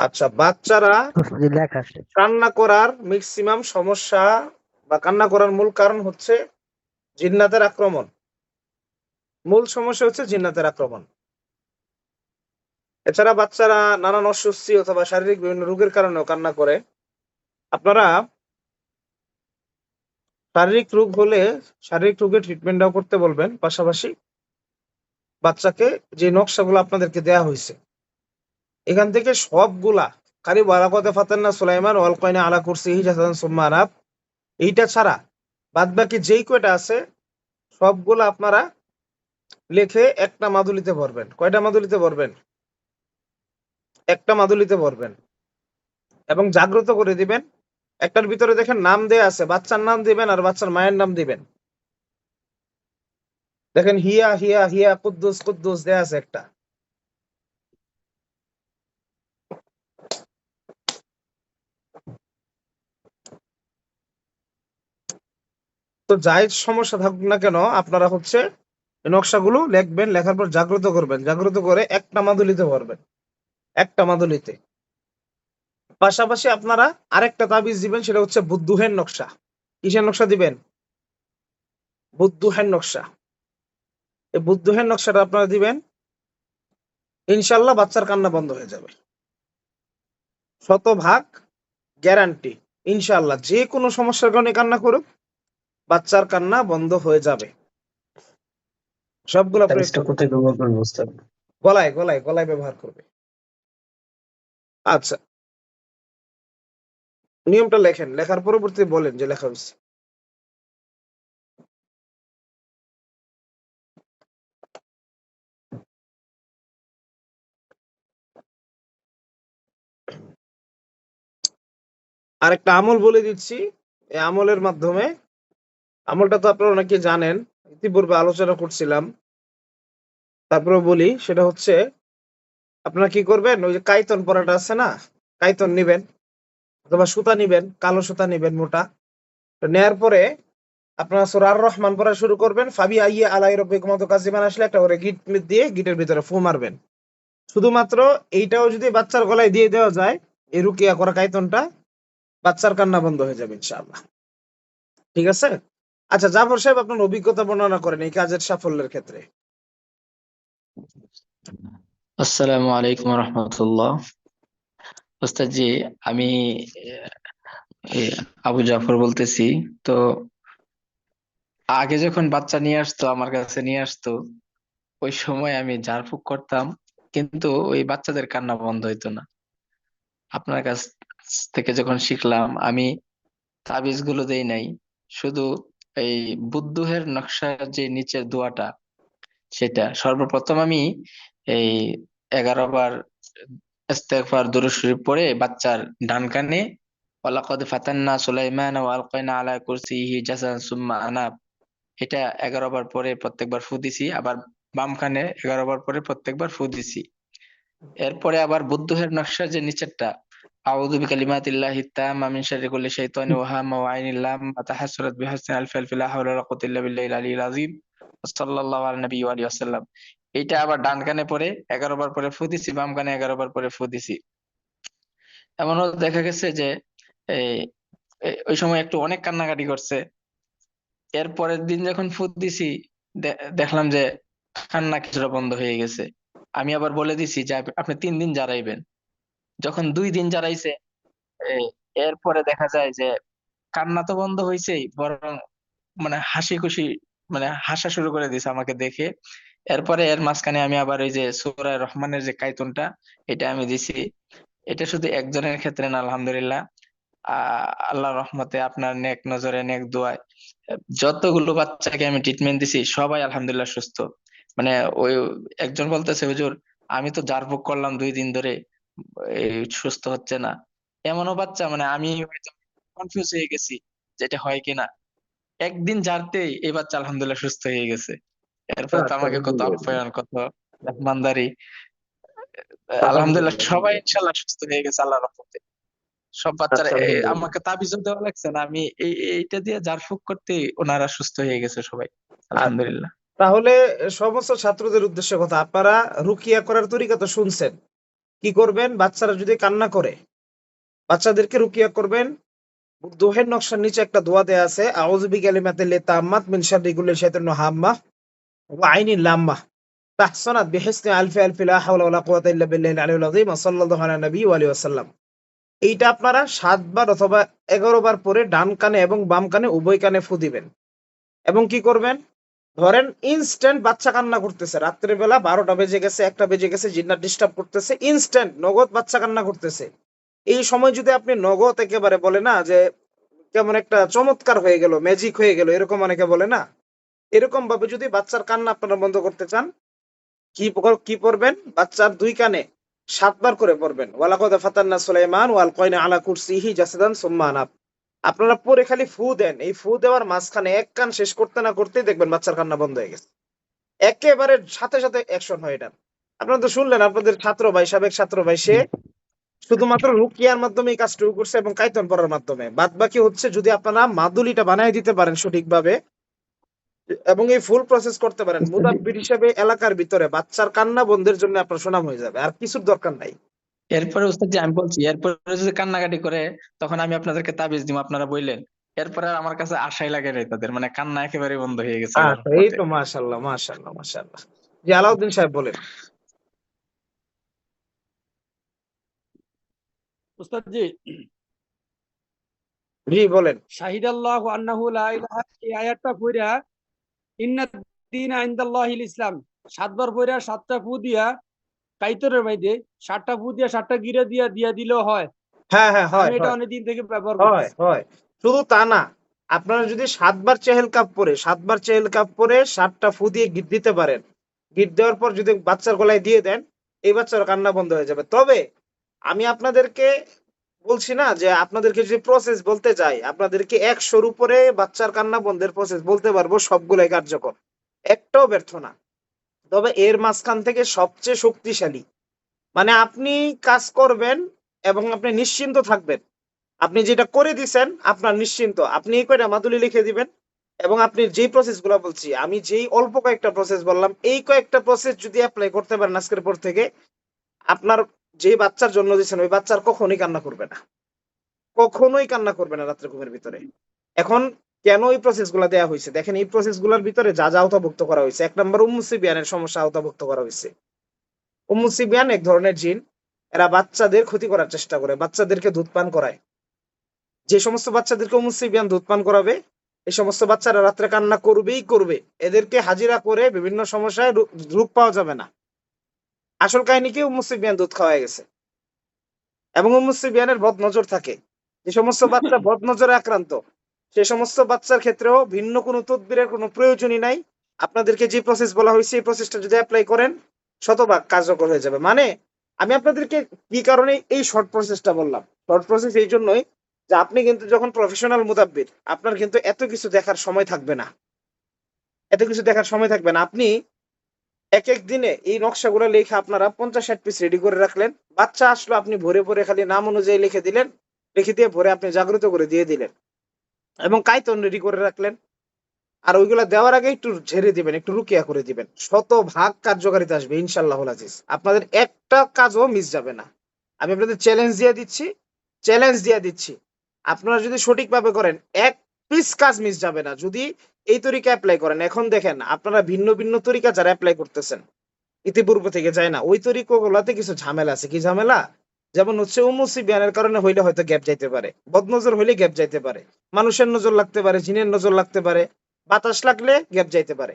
আচ্ছা বাচ্চারা কান্না করার ম্যাক্সিমাম সমস্যা বা কান্না করার মূল কারণ হচ্ছে জিন্নাতের আক্রমণ। মূল সমস্যা হচ্ছে জিন্নাতের আক্রমণ। এছাড়া বাচ্চারা নানান অস্বস্তি অথবা শারীরিক বিভিন্ন রোগের কারণেও কান্না করে। আপনারা শারীরিক রোগ হলে শারীরিক রোগের ট্রিটমেন্টটাও করতে বলবেন। পাশাপাশি বাচ্চাকে যে নকশাগুলো আপনাদেরকে দেয়া হয়েছে এখান থেকে সবগুলা। কারি বারাকতে ফাতান্না সুলাইমান, ওয়াল কয়না আলা কুরসিহি জাসাদান সুম্মা এইটা ছাড়া বাদ বাকি যেই কয়টা আছে, সবগুলা আপনারা লিখে একটা মাদুলিতে ভরবেন। কয়টা মাদুলিতে ভরবেন? একটা মাদুলিতে ভরবেন। এবং জাগ্রত করে দিবেন। একটার ভিতরে দেখেন নাম দেয়া আছে, বাচ্চার নাম দিবেন আর বাচ্চার মায়ের নাম দিবেন। দেখেন হিয়া হিয়া হিয়া, কুদ্দুস কুদ্দুস দেয়া আছে একটা। তো যাই সমস্যা থাকুক না কেন, আপনারা হচ্ছে নকশাগুলো লিখবেন, লেখার পর জাগ্রত করবেন। জাগ্রত করে একটা মাদুলিতে ভরবেন। একটা মাদুলিতে। পাশাপাশি আপনারা আরেকটা তাবিজ দিবেন, সেটা হচ্ছে বুদ্ধুহের নকশা। কিসের নকশা দিবেন? বুদ্ধুহের নকশা। এই বুদ্ধুহের নকশাটা আপনারা দিবেন, ইনশাল্লাহ বাচ্চার কান্না বন্ধ হয়ে যাবে। শতভাগ গ্যারান্টি, ইনশাল্লাহ। যে কোনো সমস্যার কারণে কান্না করুক বাচ্চার কান্না বন্ধ হয়ে যাবে। সবগুলো কোথায় ব্যবহার করব গলায় গলায় গলায় ব্যবহার করবে। আচ্ছা। নিয়মটা লেখেন। লেখার পরবর্তী বলেন যে লেখা হয়েছে। আর একটা আমল বলে দিচ্ছি। এই আমলের মাধ্যমে আমলটা তো আপনারা অনেকে জানেন, ইতিপূর্বে আলোচনা করছিলাম। তারপরে বলি, সেটা হচ্ছে, আপনারা কি করবেন? ওই যে কাইতন পরাটা আছে না? কাইতন নিবেন, অথবা সুতা নিবেন, কালো সুতা নিবেন মোটা। নেয়ার পরে আপনারা সুরার রহমান পড়া শুরু করবেন। ফাবি আইয়ে আলাই রব্বিক মতো কাজিমান আসলে একটা করে গিট দিয়ে গিটের ভিতরে ফু মারবেন। শুধুমাত্র এইটাও যদি বাচ্চার গলায় দিয়ে দেওয়া যায়, এই রুকিয়া করা কাইতনটা বাচ্চার কান্না বন্ধ হয়ে যাবে ইনশাআল্লাহ। ঠিক আছে? আচ্ছা জাফর সাহেব, আপনার অভিজ্ঞতা বর্ণনা করেন এই কাজের সাফল্যের ক্ষেত্রে। আসসালামু আলাইকুম রহমতুল্লাহ। ওস্তাদ জি আমি আবু জাফর বলতেছি। তো আগে যখন বাচ্চা নিয়ে আসতো, আমার কাছে নিয়ে আসতো, ওই সময় আমি ঝাড়ফুঁক করতাম, কিন্তু ওই বাচ্চাদের কান্না বন্ধ হইতো না। আপনার কাছ থেকে যখন শিখলাম, আমি তাবিজগুলো দেই নাই, শুধু এই বুদ্ধের নকশার যে নিচের দোয়াটা, সেটা সর্বপ্রথম আমি এই এগারো বার ইস্তেগফার, দুরূদ শরীফ পড়ে বাচ্চার ডান কানে, ওয়ালাকাদ ফাতান্না সুলাইমান ওয়া আলকাইনা আলা কুরসিহি জাসাদান সুম্মা আনাব। এটা এগারো বার পরে প্রত্যেকবার ফু দিছি, আবার বাম কানে এগারো বার পরে প্রত্যেকবার ফু দিছি। এরপরে আবার বুদ্ধের নকশার যে নিচেরটা বিকালিমাতিল্লাহি তাম্মা মিন শাররি কুল্লি শাইতানিন ওয়া হাম্মা ওয়া আইনিল লাম্মা তাহাসসারাত বিহাসনি আলফি আলফি লা হাওলা ওয়ালা কুওয়াতা ইল্লা বিল্লাহিল আলিয়্যিল আযীম সাল্লাল্লাহু আলা নবী ওয়া আলিহি ওয়াসাল্লাম এইটা আবার ডান কানে পরে এগারো বার পরে ফু দিছি বাম কানে এগারো বার পরে ফু দিছি এমনও দেখা গেছে যে ওই সময় একটু অনেক কান্নাকাটি করছে। এর পরের দিন যখন ফু দিছি দেখলাম যে কান্না কিছুটা বন্ধ হয়ে গেছে। আমি আবার বলে দিছি যে আপ- আপনি তিন দিন জারাইবেন। যখন দুই দিন এ- এরপরে দেখা যায় যে কান্না তো বন্ধ হয়েছেই বরং মানে হাসি খুশি মানে হাসা শুরু করে দিছে আমাকে দেখে। এরপরে এর মাঝখানে আমি আবার ওই যে সূরা রহমানের যে কাইতুনটা, এটা আমি দিছি। এটা শুধু একজনের ক্ষেত্রে না, আলহামদুলিল্লাহ। আহ আল্লাহর রহমতে আপনার নেক নজরে, নেক দোয়ায়, যতগুলো বাচ্চাকে আমি ট্রিটমেন্ট দিছি, সবাই আলহামদুলিল্লাহ সুস্থ। মানে ওই, একজন বলতেছে, হুজুর, আমি তো জারফুক করলাম দুই দিন ধরে সুস্থ হচ্ছে না। এমনও বাচ্চা মানে আমি কনফিউজ হয়ে গেছি যে এটা হয় কিনা। একদিন জারতেই এই বাচ্চা আলহামদুলিল্লাহ সুস্থ হয়ে গেছে। এরপর তো আচ্ছা, আমাকে কত আপ্যায়ন কত মেহমানদারি আলহামদুলিল্লাহ সবাই ইনশাল্লাহ সুস্থ হয়ে গেছে আল্লাহর রহমতে। সব বাচ্চারা আচ্ছা, আলহামদুলিল্লাহ। আমাকে তাবিজও দেওয়া লাগছে না আমি এই এইটা দিয়ে জারফুক করতে ওনারা সুস্থ হয়ে গেছে সবাই। আলহামদুলিল্লাহ। তাহলে সমস্ত ছাত্রদের উদ্দেশ্যে কথা আপনারা রুকিয়া করার তরিকা তো শুনছেন। করবেন? বাচ্চারা যদি কান্না করে, বাচ্চাদেরকে রুকিয়া করবেন। দোহের নকশার নিচে একটা দোয়া দেয়া আছে, আউযু বিকালিমাতিল্লাহি তাম্মাত মিন শাররি কুল্লি শাইতানিন হাম্মাহ ওয়া আইনিন লাম্মাহ তাহসানাত বিহিসনি আলফি আলফি লা হাওলা ওয়ালা কুওয়াতা ইল্লা বিল্লাহিল আলিয়্যিল আযীম সাল্লাল্লাহু আলা নবী ওয়া আলিহি ওয়াসাল্লাম। এইটা আপনারা সাতবার অথবা এগারো বার পরে ডান কানে এবং বাম কানে উভয় কানে ফু দিবেন। এবং কি করবেন? ধরেন ইনস্ট্যান্ট বাচ্চা কান্না করতেছে, রাত্রের বেলা বারোটা বেজে গেছে, একটা বেজে গেছে জিন্নার ডিস্টার্ব করতেছে ইনস্ট্যান্ট নগদ বাচ্চা কান্না করতেছে। এই সময় যদি আপনি নগদ একেবারে বলে না যে, কেমন একটা চমৎকার হয়ে গেল ম্যাজিক হয়ে গেল, এরকম অনেকে বলে না? এরকম ভাবে যদি বাচ্চার কান্না আপনারা বন্ধ করতে চান, কি কি পড়বেন? বাচ্চার দুই কানে সাতবার করে পড়বেন। ওয়ালাকদ ফাতান্না সুলাইমান ওয়াল কয়না আলা কুরসিহি জাসাদান সুম্মা আনাব। আপনারা পরে খালি ফু দেন। এই ফু দেওয়ার মাঝখানে এক কান শেষ করতে না করতেই দেখবেন বাচ্চার কান্না বন্ধ হয়ে গেছে। একেবারে সাথে সাথে অ্যাকশন হয় এটা। আপনারা তো শুনলেন, আপনাদের ছাত্র ভাই, সাবেক ছাত্র ভাই, সে শুধুমাত্র রুকিয়ার মাধ্যমে এই কাজটুকু করছে এবং কাইতন পড়ার মাধ্যমে। বাদ বাকি হচ্ছে যদি আপনারা মাদুলিটা বানায় দিতে পারেন সঠিকভাবে এবং এই ফুল প্রসেস করতে পারেন মুদাব্বির হিসেবে এলাকার ভিতরে বাচ্চার কান্না বন্ধের জন্য আপনার সুনাম হয়ে যাবে। আর কিছুর দরকার নাই। এরপরে উস্তাদ জি আমি বলছি এরপরে যদি কান্নাকাটি করে তখন আমি আপনাদেরকে তাবিজ দিব আপনারা বললেন এরপরে আর আমার কাছে আশাই লাগে নাই তাদের মানে কান্না একেবারে বন্ধ হয়ে গেছে আচ্ছা, এই তো মাশাল্লাহ মাশাল্লাহ মাশাল্লাহ জি আলাউদ্দিন সাহেব বলেন। উস্তাদ জি। জি বলেন। শাহিদাল্লাহু আন্নাহু লা ইলাহা এই আয়াতটা পড়া ইন্না দীনা ইনদাল্লাহিল ইসলাম সাতবার পড়া সাতটা ফু দিয়া কাইতরের মধ্যে সাতটা দিয়া সাতটা গিরে দিয়া দিয়া দিলেও হয়। হ্যাঁ হ্যাঁ হয় এটা অনেকদিন থেকে ব্যবহার হয় হয়। শুধু তা না আপনারা যদি সাতবার চেহেল কাপ পরে সাতবার চেহেল কাপ পরে সাতটা ফু দিয়ে গিট দিতে পারেন। গিট দেওয়ার পর যদি বাচ্চার গলায় দিয়ে দেন এই বাচ্চার কান্না বন্ধ হয়ে যাবে। তবে আমি আপনাদেরকে বলছি না যে আপনাদেরকে যদি প্রসেস বলতে যাই আপনাদেরকে একশোর উপরে বাচ্চার কান্না বন্ধের প্রসেস বলতে পারব সবগুলাই কার্যকর। একটাও ব্যর্থ না। তবে এর মাঝখান থেকে সবচেয়ে শক্তিশালী। মানে আপনি কাজ করবেন এবং আপনি নিশ্চিন্ত থাকবেন। আপনি যেটা করে দিছেন, আপনার নিশ্চিন্ত। আপনি এই কয়টা মাদুলি লিখে দিবেন এবং আপনি যেই প্রসেসগুলো বলছি, আমি যেই অল্প কয়েকটা প্রসেস বললাম, এই কয়েকটা প্রসেস যদি অ্যাপ্লাই করতে পারেন আজকের পর থেকে, আপনার যে বাচ্চার জন্ম দিয়েছেন, ওই বাচ্চার কখনোই কান্না করবে না। কখনোই কান্না করবে না রাত্রে ঘুমের ভিতরে। এখন কেন এই প্রসেসগুলা দেওয়া হয়েছে দেখেন, এই প্রসেসগুলার ভিতরে যা যা আওতাভুক্ত করা হয়েছে এক নম্বর উম্মুসিবিয়ানের সমস্যা আওতাভুক্ত করা হয়েছে উম্মুসিবিয়ান এক ধরনের জিন, এরা বাচ্চাদের ক্ষতি করার চেষ্টা করে, বাচ্চাদেরকে দুধ পান করায়। যে সমস্ত বাচ্চাদেরকে উমুসিবিয়ান দুধ পান করাবে, এই সমস্ত বাচ্চারা রাত্রে কান্না করবেই করবে। এদেরকে হাজিরা করে বিভিন্ন সমস্যায় রূপ পাওয়া যাবে না। আসল কাহিনী কি? উমুসিবিয়ান দুধ খাওয়া গেছে। এবং উমুসিবিয়ানের বদ নজর থাকে। যে সমস্ত বাচ্চা বদ নজরে আক্রান্ত সে সমস্ত বাচ্চার ক্ষেত্রেও ভিন্ন কোনো তদবিরের কোনো প্রয়োজনই নাই। আপনাদেরকে যে প্রসেস বলা হয়েছে, এই প্রসেসটা যদি অ্যাপ্লাই করেন, শতভাগ কার্যকর হয়ে যাবে। মানে আমি আপনাদেরকে কি কারণে এই শর্ট প্রসেসটা বললাম? শর্ট প্রসেস এই জন্যই যে আপনি কিন্তু যখন প্রফেশনাল মুতাব্বির আপনার কিন্তু এত কিছু দেখার সময় থাকবে না। এত কিছু দেখার সময় থাকবে না। আপনি এক এক দিনে এই নকশাগুলো লিখে আপনারা পঞ্চাশ ষাট পিস রেডি করে রাখলেন। বাচ্চা আসলো, আপনি ভরে ভরে খালি নাম অনুযায়ী লিখে দিলেন। লিখে দিয়ে ভরে আপনি জাগ্রত করে দিয়ে দিলেন। এবং কাইতন রেডি করে রাখলেন। আর ওইগুলা দেওয়ার আগে একটু ঝেড়ে দিবেন, একটু রুকিয়া করে দিবেন। শত ভাগ কার্যকারিতা আসবে ইনশাল্লাহ আজিজ। আপনাদের একটা কাজও মিস যাবে না। আমি আপনাদের চ্যালেঞ্জ দিয়ে দিচ্ছি চ্যালেঞ্জ দিয়ে দিচ্ছি। আপনারা যদি সঠিকভাবে করেন, এক পিস কাজ মিস যাবে না। যদি এই তরিকা অ্যাপ্লাই করেন, এখন দেখেন, আপনারা ভিন্ন ভিন্ন তরিকা যারা অ্যাপ্লাই করতেছেন, ইতিপূর্ব থেকে যায় না, ওই তরিকাগুলোতে কিছু ঝামেলা আছে। কি ঝামেলা? যেমন হচ্ছে উমুসি বিয়ানের কারণে হইলে হয়তো গ্যাপ যাইতে পারে, বদনজর হইলে গ্যাপ যাইতে পারে, মানুষের নজর লাগতে পারে, জিনের নজর লাগতে পারে, বাতাস লাগলে গ্যাপ যাইতে পারে,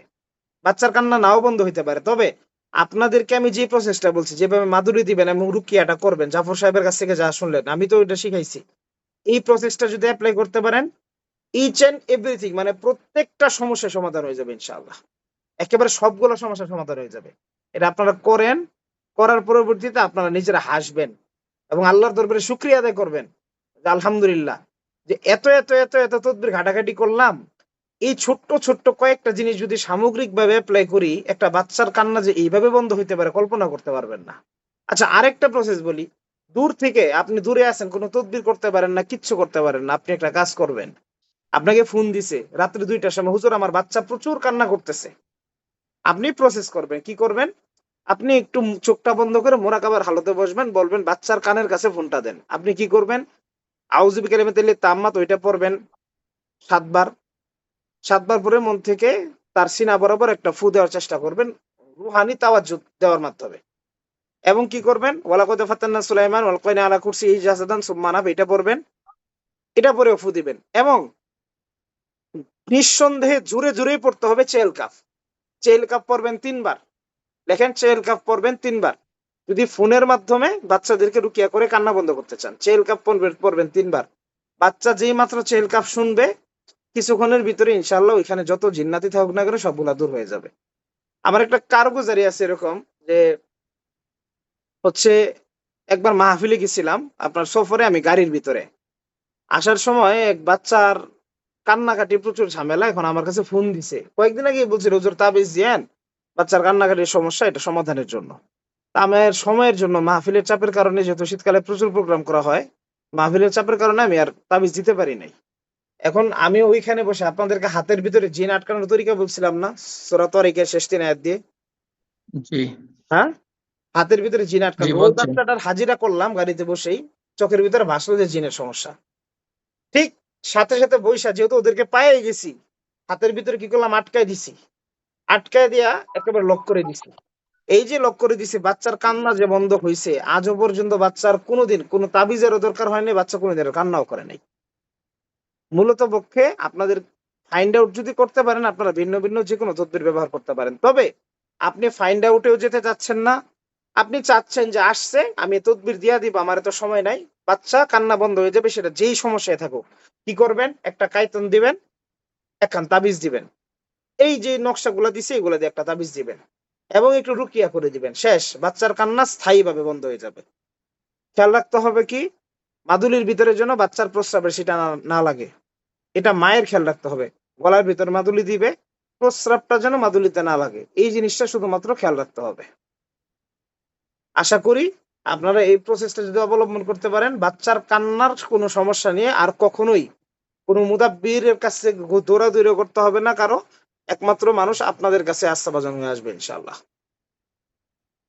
বাচ্চার কান্না নাও বন্ধ হইতে পারে। তবে আপনাদেরকে আমি যে প্রসেসটা বলছি, যেভাবে মাদুরি দিবেন এবং রুকিয়াটা করবেন, জাফর সাহেবের কাছ থেকে যা শুনলেন, আমি তো ওইটা শিখাইছি। এই প্রসেসটা যদি অ্যাপ্লাই করতে পারেন ইচ এন্ড এভরিথিং মানে প্রত্যেকটা সমস্যার সমাধান হয়ে যাবে ইনশাআল্লাহ। একেবারে সবগুলো সমস্যার সমাধান হয়ে যাবে। এটা আপনারা করেন, করার পরবর্তীতে আপনারা নিজেরা হাসবেন। এবং আল্লাহর দরবারে শুক্রিয়া আদায় করবেন যে আলহামদুলিল্লাহ যে এত এত এত এত তদবির ঘাটাঘাটি করলাম। এই ছোট্ট ছোট্ট কয়েকটা জিনিস যদি সামগ্রিকভাবে অ্যাপ্লাই করি, একটা বাচ্চার কান্না যে এইভাবে বন্ধ হইতে পারে, কল্পনা করতে পারবেন না। আচ্ছা আরেকটা প্রসেস বলি। দূর থেকে আপনি দূরে আছেন, কোনো তদবির করতে পারেন না, কিচ্ছু করতে পারেন না, আপনি একটা কাজ করবেন। আপনাকে ফোন দিছে, রাত্রে দুইটার সময়, হুজুর, আমার বাচ্চা প্রচুর কান্না করতেছে। আপনি প্রসেস করবেন, কি করবেন? আপনি একটু চোখটা বন্ধ করে মোরাকাবার হালতে বসবেন, বলবেন, বাচ্চার কানের কাছে ফোনটা দেন। আপনি কি করবেন? আউজুবি কালিমাতিল্লি তাম্মাত ওইটা পড়বেন সাতবার। সাতবার পরে মন থেকে তার সিনা বরাবর একটা ফু দেওয়ার চেষ্টা করবেন, রুহানি তাওয়াজ্জুদ দেওয়ার মাধ্যমে। এবং কি করবেন? ওয়ালাকদ ফাতান্না সুলাইমান ওয়ালকাইনা আলা কুরসি জাসাদান সুম্মানাব এটা পড়বেন। এটা পরেও ফু দিবেন। এবং নিঃসন্দেহে জোরে জোরেই পড়তে হবে চেল কাফ। চেল কাপ পড়বেন তিনবার। লেখেন, চেল কাপ পড়বেন তিনবার। যদি ফোনের মাধ্যমে বাচ্চাদেরকে রুকিয়া করে কান্না বন্ধ করতে চান, চেল কাপ পড়বেন তিনবার। বাচ্চা যেই মাত্র চেল কাপ শুনবে, কিছুক্ষণের ভিতরে ইনশাল্লাহ ওইখানে যত জিন্নাতি থাকুক না করে সবগুলা দূর হয়ে যাবে। আমার একটা কারগুজারি আছে এরকম যে, হচ্ছে একবার মাহফিলে গেছিলাম, আপনার সফরে আমি গাড়ির ভিতরে। আসার সময় এক বাচ্চার কান্নাকাটি প্রচুর ঝামেলা, এখন আমার কাছে ফোন দিছে। কয়েকদিন আগে বলছিল হুজুর তাবিজ দিয়েন? বাচ্চার কান্নাকাটির সমস্যা এটা সমাধানের জন্য। আমার সময়ের জন্য মাহফিলের চাপের কারণে যেহেতু শীতকালে প্রচুর প্রোগ্রাম করা হয় মাহফিলের চাপের কারণে আমি আর তাবিজ দিতে পারি নাই। এখন আমি ওইখানে বসে আপনাদেরকে হাতের ভিতরে জিন আটকানোর তরিকা বলছিলাম না? সোরা তরিকের শেষ দিন আয়াত দিয়ে। জি। হ্যাঁ? হাতের ভিতরে জিন আটকানো। ওই। বাচ্চাটার হাজিরা করলাম গাড়িতে বসেই চোখের ভিতরে ভাসলো যে জিনের সমস্যা। ঠিক সাথে সাথে বৈশা যেহেতু ওদেরকে পায়ে গেছি হাতের ভিতরে কি করলাম? আটকায় দিছি। আটকায় দিয়া একেবারে লক করে দিছি। এই যে লক করে দিছি, বাচ্চার কান্না যে বন্ধ হয়েছে আজও পর্যন্ত বাচ্চার কোনোদিন কোনো তাবিজেরও দরকার হয়নি, বাচ্চা কোনোদিন কান্নাও করে নাই। মূলত পক্ষে আপনাদের ফাইন্ড আউট যদি করতে পারেন, আপনারা ভিন্ন ভিন্ন যে কোনো তদবির ব্যবহার করতে পারেন। তবে আপনি ফাইন্ড আউটেও যেতে চাচ্ছেন না। আপনি চাচ্ছেন যে আসছে, আমি তদবির দিয়া দিব, আমার তো সময় নাই। বাচ্চা কান্না বন্ধ হয়ে যাবে, সেটা যেই সমস্যায় থাকুক। কি করবেন? একটা কাইতন দিবেন একখান তাবিজ দিবেন। এই যে নকশাগুলো দিছে, এগুলো দিয়ে একটা তাবিজ দিবেন। এবং একটু রুকিয়া করে দিবেন। শেষ, বাচ্চার কান্না স্থায়ীভাবে বন্ধ হয়ে যাবে। খেয়াল রাখতে হবে কি, মাদুলির ভিতরে যেন বাচ্চার প্রস্রাবের সেটা না- লাগে। এটা মায়ের খেয়াল রাখতে হবে। গলার ভিতরে মাদুলি দিবে, প্রস্রাবটা যেন মাদুলিতে না লাগে। এই জিনিসটা শুধুমাত্র খেয়াল রাখতে হবে। আশা করি আপনারা এই প্রসেসটা যদি অবলম্বন করতে পারেন, বাচ্চার কান্নার কোনো সমস্যা নিয়ে আর কখনোই কোনো মুদাব্বিরের কাছে দৌড়াদৌড়ি করতে হবে না কারও। একমাত্র মানুষ আপনাদের কাছে আস্থাভাজন হয়ে আসবে ইনশাআল্লাহ।